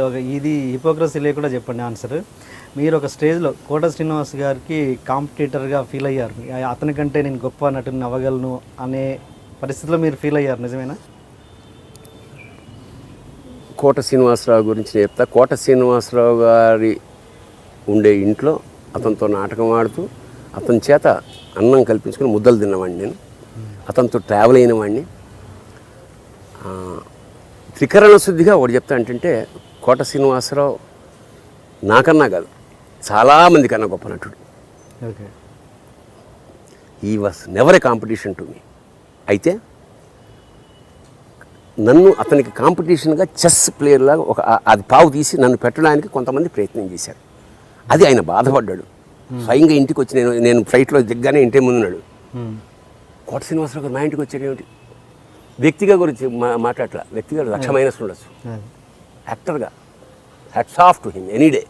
అంటే ఒక ఇది హిపోక్రసీ లేకుండా చెప్పండి ఆన్సర్ మీరు ఒక స్టేజ్లో కోట శ్రీనివాస్ గారికి కాంపిటేటర్గా ఫీల్ అయ్యారు. అతని కంటే నేను గొప్ప నటుని అవ్వగలను అనే పరిస్థితిలో మీరు ఫీల్ అయ్యారు నిజమేనా? కోట శ్రీనివాసరావు గురించి నేను చెప్తా. కోట శ్రీనివాసరావు గారి ఉండే ఇంట్లో అతనితో నాటకం ఆడుతూ అతని చేత అన్నం కల్పించుకుని ముద్దలు తిన్నవాడిని నేను. అతనితో ట్రావెల్ అయిన వాడిని. త్రికరణ శుద్ధిగా ఒకటి చెప్తా ఏంటంటే కోట శ్రీనివాసరావు నాకన్నా కాదు. చాలామంది కన్నా గొప్ప నటుడు. He was never a competition to me అయితే నన్ను అతనికి కాంపిటీషన్గా చెస్ ప్లేయర్ లాగా ఒక అది పావు తీసి నన్ను పెట్టడానికి కొంతమంది ప్రయత్నం చేశారు. అది ఆయన బాధపడ్డాడు. స్వయంగా ఇంటికి వచ్చి నేను నేను ఫ్లైట్లో దిగ్గానే ఇంటి ముందున్నాడు కోట శ్రీనివాసరావు గారు మా ఇంటికి వచ్చాడు ఏమిటి? వ్యక్తిగా గురించి మా మాట్లాడలా వ్యక్తిగా లక్ష మైనస్ ఉండొచ్చు. యాక్టర్గా hats off to him any day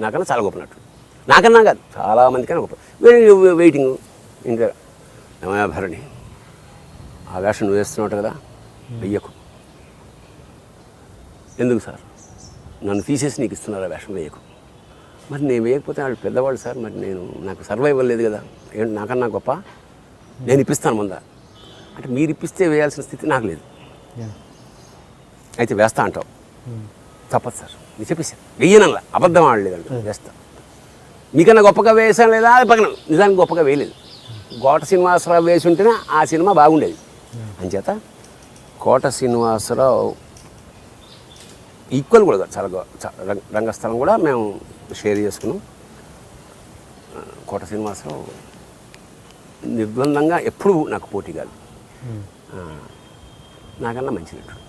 నాకన్నా చాలా గొప్ప నటుడు నాకన్నా కాదు చాలా మందికన్నా గొప్ప. వెయి- వెయిటింగ్ ఇంకా భరణి ఆ వేషం నువ్వు వేస్తున్నావు కదా? వెయ్యకు. ఎందుకు సార్? నన్ను తీసేసి నీకు ఇస్తున్నారు ఆ వేషం వేయకు మరి నేను వేయకపోతే వాళ్ళు పెద్దవాళ్ళు సార్ మరి నేను నాకు సర్వైవల్ లేదు కదా? ఏంటి నాకన్నా గొప్ప? నేను ఇప్పిస్తాను ముందా? అంటే మీరు ఇప్పిస్తే వేయాల్సిన స్థితి నాకు లేదు. అయితే వేస్తా అంటావు. తప్పదు సార్. నేను చెప్పేసాను వెయ్యనల్లా అబద్ధం ఆడలేదంట వేస్తా మీకన్నా గొప్పగా వేసాను లేదా అది పక్కన. నిజానికి గొప్పగా వేయలేదు. కోట శ్రీనివాసరావు వేసి ఉంటేనే ఆ సినిమా బాగుండేది. అంచేత కోట శ్రీనివాసరావు ఈక్వల్ కూడా కాదు, చాలా రంగస్థలం కూడా మేము షేర్ చేసుకున్నాం. కోట శ్రీనివాసరావు నిర్బంధంగా ఎప్పుడూ నాకు పోటీ కాదు. నాకన్నా మంచి నటుడు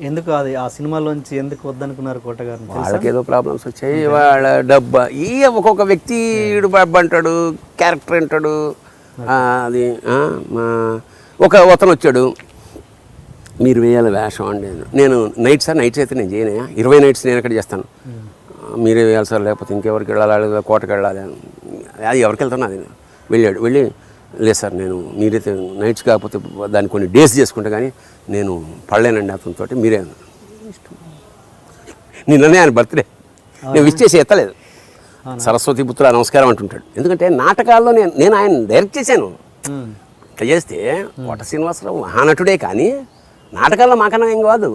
ఎందుకు అది? ఆ సినిమాలోంచి ఎందుకు వద్దనుకున్నారు కోట గారిని తెలుసా? వాళ్ళకి ఏదో ప్రాబ్లమ్స్ వచ్చాయి. వాళ్ళ డబ్బా. ఈ ఒక్కొక్క వ్యక్తి ఈడు డబ్బు అంటాడు. క్యారెక్టర్ అంటాడు అది ఒక అతను వచ్చాడు. మీరు వేయాలి వేషం అండి. నేను నైట్ సార్ నైట్స్ అయితే నేను చేయను. ఇరవై నైట్స్ నేను ఎక్కడ చేస్తాను. ఆ, మీరే వేయాలి సార్ లేకపోతే ఇంకెవరికి వెళ్ళాలి కోటకి వెళ్ళాలి అది ఎవరికి వెళ్తాను అది. వెళ్ళాడు. వెళ్ళి లేదు సార్ నేను మీరైతే నైట్స్ కాకపోతే దాన్ని కొన్ని డేస్ చేసుకుంటే కానీ నేను పడలేనండి అతనితో మీరే నిన్ననే ఆయన బర్త్డే. నేను విష్ చేసి ఎత్తలేదు. సరస్వతి పుత్ర నమస్కారం అంటుంటాడు. ఎందుకంటే నాటకాల్లో నేను నేను ఆయన డైరెక్ట్ చేశాను. ఇట్లా చేస్తే కోట శ్రీనివాసరావు మహానటుడే కానీ నాటకాల్లో మాకన్నా ఏం కాదు.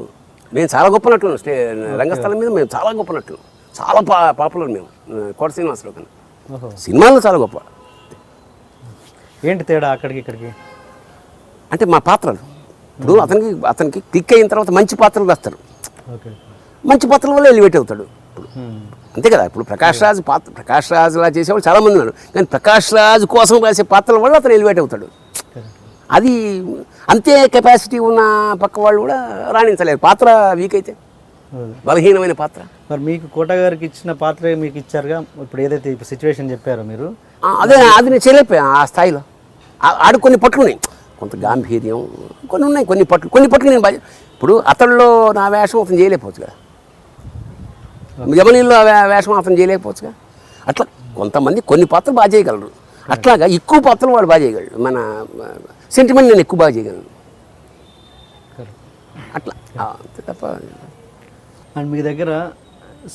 మేము చాలా గొప్ప నటులు స్టే రంగస్థలం మీద మేము చాలా గొప్ప నటులు చాలా పా పాపులర్ మేము కోట శ్రీనివాసరావు కన్నా. సినిమాల్లో చాలా గొప్ప. ఏంటి తేడా అక్కడికి ఇక్కడికి? అంటే మా పాత్రలు. ఇప్పుడు అతనికి అతనికి క్లిక్ అయిన తర్వాత మంచి పాత్రలు వేస్తారు. మంచి పాత్రల వల్ల ఎలివేట్ అవుతాడు. ఇప్పుడు మ్మ్. అంతే కదా ఇప్పుడు ప్రకాష్ రాజ్ పాత్ర ప్రకాష్ రాజులా చేసేవాళ్ళు చాలామంది ఉన్నారు. కానీ ప్రకాష్ రాజ్ కోసం రాసే పాత్రల వల్ల అతను ఎలివేట్ అవుతాడు. అది అంతే కెపాసిటీ ఉన్న పక్క వాళ్ళు కూడా రాణించలేరు. పాత్ర వీక్ అయితే. అవును. బలహీనమైన పాత్ర. మరి మీకు కోట గారికి ఇచ్చిన పాత్ర మీకు ఇచ్చారుగా? ఇప్పుడు ఏదైతే సిచ్యువేషన్ చెప్పారో మీరు? అదే అది నేను చేయలేకపోయా ఆ స్థాయిలో. ఆడు కొన్ని పట్లు ఉన్నాయి కొంత గాంభీర్యం కొన్ని ఉన్నాయి కొన్ని పట్లు కొన్ని పట్లు నేను ఇప్పుడు అతడిలో నా వేషం అతను చేయలేకపోవచ్చు కదా. యమనీలో వేషం అతను చేయలేకపోవచ్చుగా అట్లా కొంతమంది కొన్ని పాత్రలు బాగా చేయగలరు. అట్లాగా ఎక్కువ పాత్రలు వాడు బాగా చేయగలరు మన సెంటిమెంట్ నేను ఎక్కువ బాగా చేయగలను. అట్లా. అంతే తప్ప అండ్ మీ దగ్గర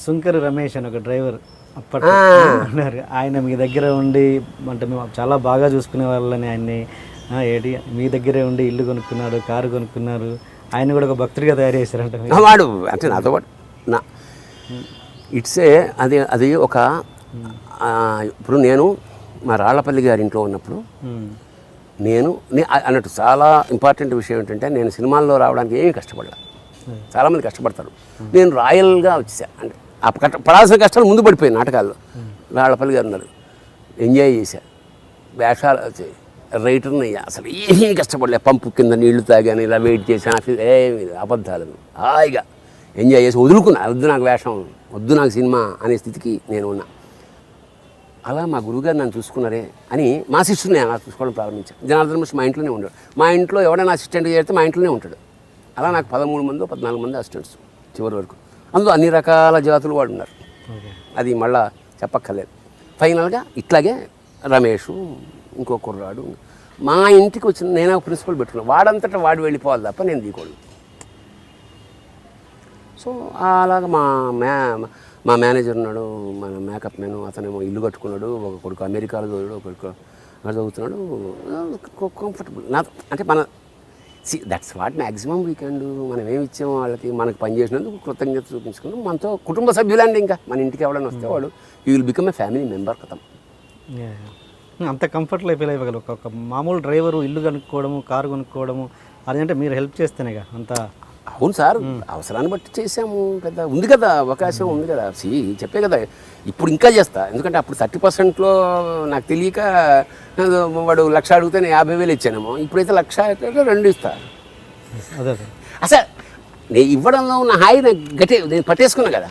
సుంకర్ రమేష్ అని ఒక డ్రైవర్ అప్పట్లో ఆయన మీ దగ్గర ఉండి అంటే మేము చాలా బాగా చూసుకునే వాళ్ళని ఆయన్ని. ఏంటి? మీ దగ్గరే ఉండి ఇల్లు కొనుక్కున్నాడు కారు కొనుక్కున్నారు. ఆయన కూడా ఒక భక్తుడిగా తయారు చేశారంట వాడు అంటే నాతో పాటు. నా. ఇట్సే అది అది ఒక ఇప్పుడు నేను మా రాళ్ళపల్లి గారి ఇంట్లో ఉన్నప్పుడు. నేను అన్నట్టు చాలా ఇంపార్టెంట్ విషయం ఏంటంటే నేను సినిమాల్లో రావడానికి ఏమీ కష్టపడలే. చాలామంది కష్టపడతారు. నేను రాయల్గా వచ్చేసా అంటే ఆ కష్ట పడాల్సిన కష్టాలు ముందు పడిపోయాయి నాటకాల్లో. రాళ్ళపల్లి గారు ఉన్నారు. ఎంజాయ్ చేశా. వేషాలు వచ్చాయి రైటర్ని అయ్యా అసలు ఏమీ కష్టపడలే. పంపు కింద నీళ్ళు తాగాను ఇలా వెయిట్ చేశాను ఆఫీస్ ఏమి అబద్ధాలను. హాయిగా ఎంజాయ్ చేసి వదులుకున్నా. వద్దు నాకు వేషం వద్దు నాకు సినిమా అనే స్థితికి నేను ఉన్నా. అలా మా గురువుగారు నన్ను చూసుకున్నారే అని మా సిస్టర్ని నేను అలా చూసుకోవడం ప్రారంభించాను. జనార్దన్ మిశ్ర మా ఇంట్లోనే ఉన్నాడు మా ఇంట్లో ఎవడైనా అసిస్టెంట్ చేస్తే మా ఇంట్లోనే ఉంటాడు. అలా నాకు పదమూడు మంది పద్నాలుగు మంది అసిస్టెంట్స్ చివరి వరకు. అందులో అన్ని రకాల జాతులు వాడు ఉన్నారు అది మళ్ళా చెప్పక్కర్లేదు. ఫైనల్గా ఇట్లాగే రమేష్ ఇంకో కుర్రాడు మా ఇంటికి వచ్చిన నేను ఒక ప్రిన్సిపల్ పెట్టుకున్నాను వాడంతటా వాడు వెళ్ళిపోవాలి తప్ప నేను దిగోడు. సో అలాగ మా మ్యా మా మేనేజర్ ఉన్నాడు మన మేకప్ మ్యాన్ అతనేమో ఇల్లు కట్టుకున్నాడు ఒక కొడుకు అమెరికాలో చదివాడు ఒక కొడుకు అక్కడ చదువుతున్నాడు. కంఫర్టబుల్ నా అంటే మన see that's what maximum weekend మనం ఏమి ఇచ్చాము వాళ్ళకి మనకు పని చేసినందుకు కృతజ్ఞత చూపించుకున్నాం మనతో కుటుంబ సభ్యులండి ఇంకా. మన ఇంటికి ఎవడైనా వస్తే వాడు you will become a family member కథం. అంత కంఫర్ట్లో ఫీల్ అయిపోగలరు ఒక- మామూలు డ్రైవరు ఇల్లు కనుక్కోవడము కారు కొనుక్కోవడము అదంటే మీరు హెల్ప్ చేస్తేనేగా అంత అవును సార్ అవసరాన్ని బట్టి చేసాము పెద్ద ఉంది కదా అవకాశం ఉంది కదా. సి చెప్పే కదా ఇప్పుడు ఇంకా చేస్తా. ఎందుకంటే అప్పుడు థర్టీ పర్సెంట్లో నాకు తెలియక వాడు లక్ష అడిగితే నేను యాభై వేలు ఇచ్చానేమో. ఇప్పుడైతే లక్ష అయితే రెండు ఇస్తా. అసలు నేను ఇవ్వడంలో ఉన్న హాయి నాకు గట్టి నేను పట్టేసుకున్నా కదా.